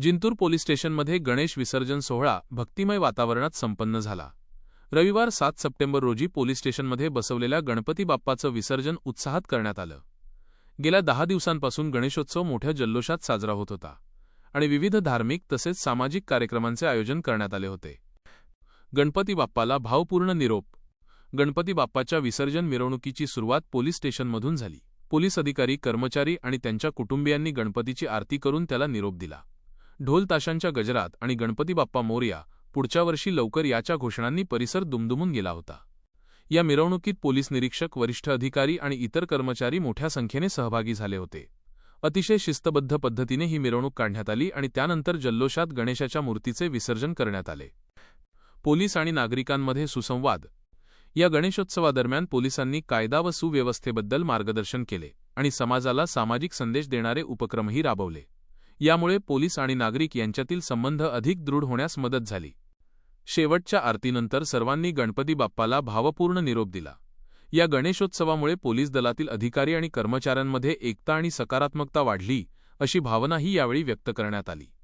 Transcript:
Jintur police स्टेशनमध्ये गणेश विसर्जन सोहळा भक्तिमय वातावरणात संपन्न झाला. रविवार सात सप्टेंबर रोजी पोलीस स्टेशनमध्ये बसवलेल्या गणपती बाप्पाचं विसर्जन उत्साहात करण्यात आलं. गेल्या दहा दिवसांपासून गणेशोत्सव मोठ्या जल्लोषात साजरा होत होता आणि विविध धार्मिक तसेच सामाजिक कार्यक्रमांचे आयोजन करण्यात आले होते. गणपती बाप्पाला भावपूर्ण निरोप. गणपती बाप्पाच्या विसर्जन मिरवणुकीची सुरुवात पोलीस स्टेशनमधून झाली. पोलीस अधिकारी कर्मचारी आणि त्यांच्या कुटुंबियांनी गणपतीची आरती करून त्याला निरोप दिला. ढोल ताशांच्या गजरात आणि गणपती बाप्पा मोर्या पुढच्या वर्षी लवकर याच्या घोषणांनी परिसर दुमदुमून गेला होता. या मिरवणुकीत पोलीस निरीक्षक वरिष्ठ अधिकारी आणि इतर कर्मचारी मोठ्या संख्येने सहभागी झाले होते. अतिशय शिस्तबद्ध पद्धतीने ही मिरवणूक काढण्यात आली आणि त्यानंतर जल्लोषात गणेशाच्या मूर्तीचे विसर्जन करण्यात आले. पोलीस आणि नागरिकांमध्ये सुसंवाद. या गणेशोत्सवादरम्यान पोलिसांनी कायदा व सुव्यवस्थेबद्दल मार्गदर्शन केले आणि समाजाला सामाजिक संदेश देणारे उपक्रमही राबवले. यामुळे पोलीस आणि नागरिक यांच्यातील संबंध अधिक दृढ होण्यास मदत झाली. शेवटच्या आरतीनंतर सर्वांनी गणपती बाप्पाला भावपूर्ण निरोप दिला. या गणेशोत्सवामुळे पोलीस दलातील अधिकारी आणि कर्मचाऱ्यांमध्ये एकता आणि सकारात्मकता वाढली अशी भावनाही यावेळी व्यक्त करण्यात आली.